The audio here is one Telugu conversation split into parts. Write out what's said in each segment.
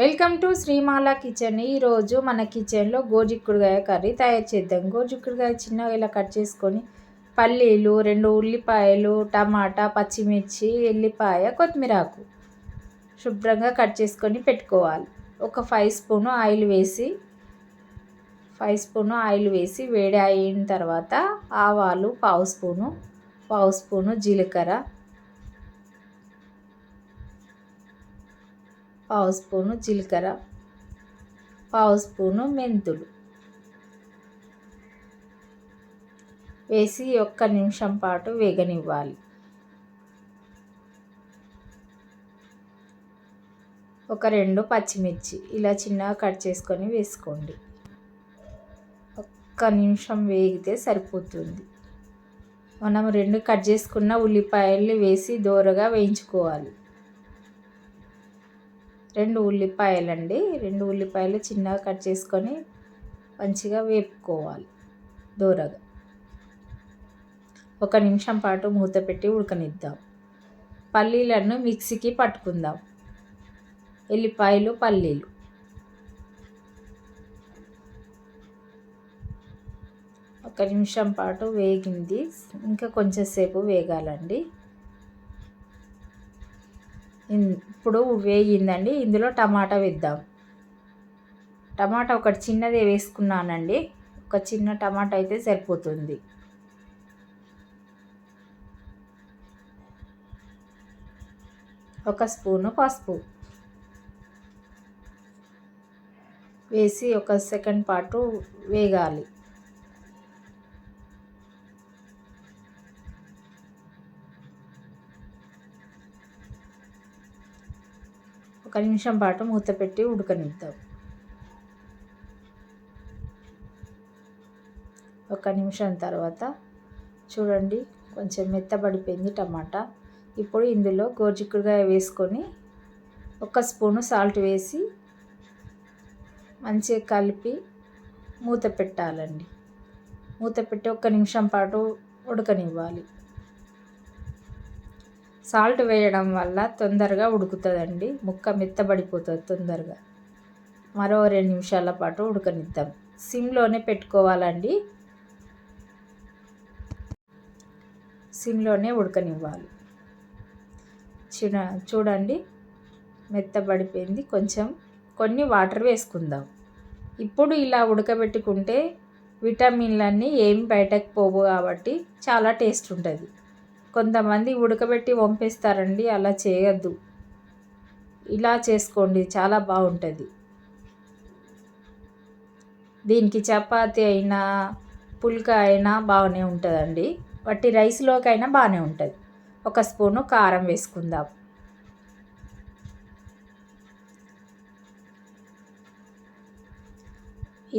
Welcome to శ్రీమాల kitchen. ఈరోజు మన కిచెన్లో గోజిక్కుడుగాయ కర్రీ తయారు చేద్దాం. గోజిక్కుడుగాయ చిన్నగా ఇలా కట్ చేసుకొని పల్లీలు రెండు ఉల్లిపాయలు టమాటా పచ్చిమిర్చి ఎల్లిపాయ కొత్తిమీరాకు శుభ్రంగా కట్ చేసుకొని పెట్టుకోవాలి. ఒక ఫైవ్ స్పూను ఆయిల్ వేసి ఫైవ్ స్పూను ఆయిల్ వేసి వేడి అయిన తర్వాత ఆవాలు పావు స్పూను పావు స్పూను జీలకర్ర పావు స్పూను జీలకర్ర పావు స్పూను మెంతులు. వేసి ఒక్క నిమిషం పాటు వేగనివ్వాలి. ఒక రెండు పచ్చిమిర్చి ఇలా చిన్నగా కట్ చేసుకొని వేసుకోండి. ఒక్క నిమిషం వేగితే సరిపోతుంది. మనం రెండు కట్ చేసుకున్న ఉల్లిపాయలు వేసి దోరగా వేయించుకోవాలి. రెండు ఉల్లిపాయలు అండి రెండు ఉల్లిపాయలు చిన్నగా కట్ చేసుకొని మంచిగా వేపుకోవాలి దూరగా. ఒక నిమిషం పాటు మూత పెట్టి ఉడకనిద్దాం. పల్లీలను మిక్సీకి పట్టుకుందాం. ఎల్లిపాయలు పల్లీలు. ఒక నిమిషం పాటు వేగింది. ఇంకా కొంచెంసేపు వేగాలండి. ఇప్పుడు వేగిందండి ఇందులో టమాటా వేద్దాం. టమాటా ఒకటి చిన్నదే వేసుకున్నానండి. ఒక చిన్న టమాటా అయితే సరిపోతుంది. ఒక స్పూను పసుపు. వేసి ఒక సెకండ్ పాటు వేగాలి. ఒక నిమిషం పాటు మూత పెట్టి ఉడకనిద్దాం. ఒక నిమిషం తర్వాత చూడండి కొంచెం మెత్తబడిపోయింది టమాటా. ఇప్పుడు ఇందులో గోరుచిక్కుడుకాయ వేసుకొని ఒక స్పూను సాల్ట్ వేసి మంచిగా కలిపి మూత పెట్టాలండి. మూత పెట్టి ఒక్క నిమిషం పాటు ఉడకనివ్వాలి. సాల్ట్ వేయడం వల్ల తొందరగా ఉడుకుతుందండి. ముక్క మెత్తబడిపోతుంది తొందరగా. మరో రెండు నిమిషాల పాటు ఉడకనిద్దాం. సిమ్లోనే పెట్టుకోవాలండి. సిమ్లోనే ఉడకనివ్వాలి. చిన చూడండి మెత్తబడిపోయింది. కొంచెం కొన్ని వాటర్ వేసుకుందాం. ఇప్పుడు ఇలా ఉడకబెట్టుకుంటే విటమిన్లన్నీ ఏమి బయటకు పోవు కాబట్టి చాలా టేస్ట్ ఉంటుంది. కొంతమంది ఉడకబెట్టి వంపేస్తారండి అలా చేయొద్దు. ఇలా చేసుకోండి చాలా బాగుంటుంది. దీనికి చపాతి అయినా పుల్క అయినా బాగానే ఉంటుందండి. వట్టి రైస్లోకైనా బాగానే ఉంటుంది. ఒక స్పూను కారం వేసుకుందాం.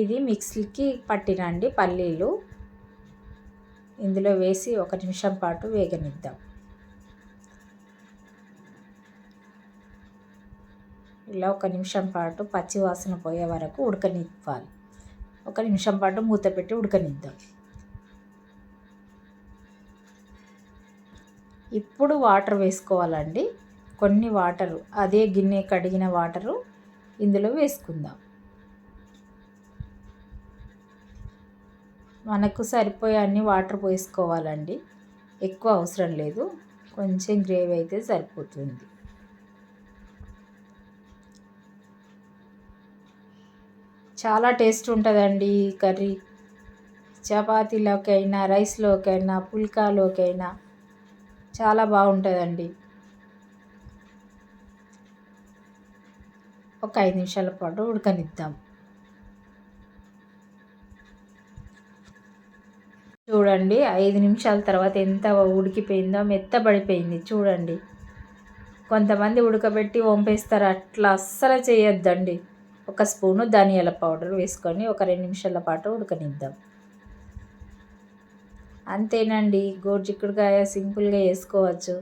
ఇది మిక్సీకి పట్టినండి పల్లీలు. ఇందులో వేసి ఒక నిమిషం పాటు వేగనిద్దాం. ఇలా ఒక నిమిషం పాటు పచ్చి వాసన పోయే వరకు ఉడకనివ్వాలి. ఒక నిమిషం పాటు మూత పెట్టి ఉడకనిద్దాం. ఇప్పుడు వాటర్ వేసుకోవాలండి. కొన్ని వాటరు అదే గిన్నె కడిగిన వాటరు ఇందులో వేసుకుందాం. మనకు సరిపోయే అన్ని వాటర్ పోసుకోవాలండి. ఎక్కువ అవసరం లేదు. కొంచెం గ్రేవీ అయితే సరిపోతుంది. చాలా టేస్ట్ ఉంటుందండి ఈ కర్రీ. చపాతీలోకైనా రైస్లోకైనా పుల్కాలోకైనా చాలా బాగుంటుందండి. ఒక ఐదు నిమిషాల పాటు ఉడకనిద్దాం. చూడండి. ఐదు నిమిషాల తర్వాత ఎంత ఉడికిపోయిందో మెత్తబడిపోయింది చూడండి. కొంతమంది ఉడకబెట్టి వంపేస్తారు. అట్లా అస్సలు చేయొద్దండి. ఒక స్పూను ధనియాల పౌడర్ వేసుకొని ఒక రెండు నిమిషాల పాటు ఉడకనిద్దాం. అంతేనండి. గోరుచిక్కుడుకాయ సింపుల్గా వేసుకోవచ్చు.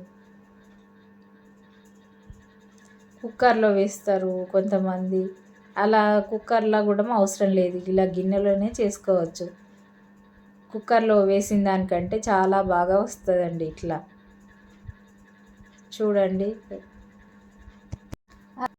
కుక్కర్లో వేస్తారు కొంతమంది. అలా కుక్కర్లో కూడా అవసరం లేదు. ఇలా గిన్నెలోనే చేసుకోవచ్చు. కుక్కర్లో వేసిన దానికంటే చాలా బాగా వస్తుందండి ఇట్లా. చూడండి.